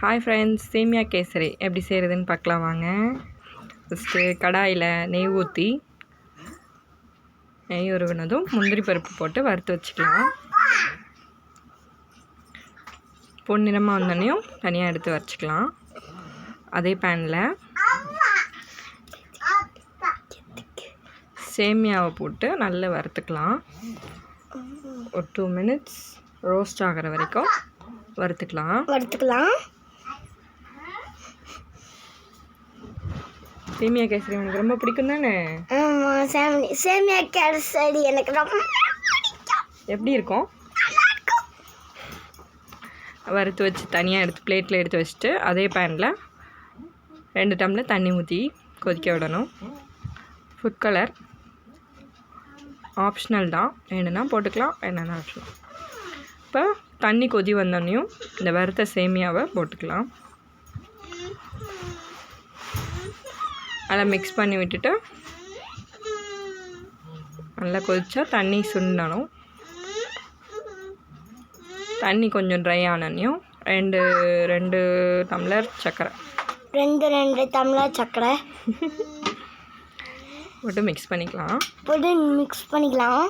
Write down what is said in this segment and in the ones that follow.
Hi friends சேமியா கேசரி. எப்படி செய்கிறதுன்னு பார்க்கலாம் வாங்க. ஃபஸ்ட்டு கடாயில் நெய் ஊற்றி நெய் உருவினதும் முந்திரி பருப்பு போட்டு வறுத்து வச்சுக்கலாம். பொன்னிறமாக வந்தோடனையும் தனியாக எடுத்து வச்சுக்கலாம். அதே பேனில் சேமியாவை போட்டு நல்லா வறுத்துக்கலாம். ஒரு டூ மினிட்ஸ் ரோஸ்ட் ஆகிற வரைக்கும் வறுத்துக்கலாம். வறுத்துக்கலாம். சேமியா கேசரி உனக்கு ரொம்ப பிடிக்கும் தானே? ஆமாம் சேமி சேமியா கேசரி எனக்கு ரொம்ப எப்படி இருக்கும்? வறுத்து வச்சு தனியாக எடுத்து பிளேட்டில் எடுத்து வச்சுட்டு அதே பேனில் ரெண்டு டம்ளர் தண்ணி ஊற்றி கொதிக்க விடணும். ஃபுட் கலர் ஆப்ஷனல் தான். வேணும்னா போட்டுக்கலாம் வேணும்னா விட்டுலாம் இப்போ தண்ணி கொதி வந்தோடனையும் இந்த வறுத்த சேமியாவை போட்டுக்கலாம். அதை மிக்ஸ் பண்ணி விட்டுட்டு நல்லா கொதிச்சா தண்ணி சுண்டணும். தண்ணி கொஞ்சம் ட்ரை ஆனனையும் ரெண்டு ரெண்டு டம்ளர் சர்க்கரை. ரெண்டு ரெண்டு டம்ளர் சர்க்கரை. போட்டு மிக்ஸ் பண்ணிக்கலாம். போட்டு மிக்ஸ் பண்ணிக்கலாம்.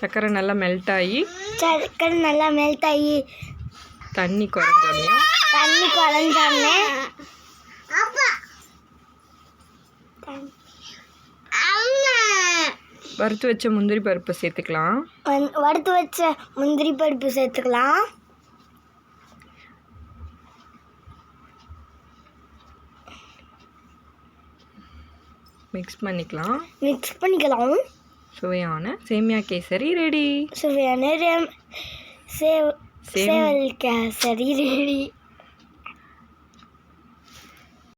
சர்க்கரை நல்லா மெல்ட் ஆகி சர்க்கரை நல்லா மெல்ட் ஆகி தண்ணி குறைஞ்சோடனையும் தண்ணி குறைஞ்சோடனே. வறுத்து வச்ச முந்திரி பருப்பு சேர்த்துக்கலாம். வறுத்து வச்ச முந்திரி பருப்பு சேர்த்துக்கலாம். மிக்ஸ் பண்ணிக்கலாம். மிக்ஸ் பண்ணிக்கலாம். சுவையான சேமியா கேசரி ரெடி சுவையான ரேம் சேவ் சேம் சேவல் கேசரி ரெடி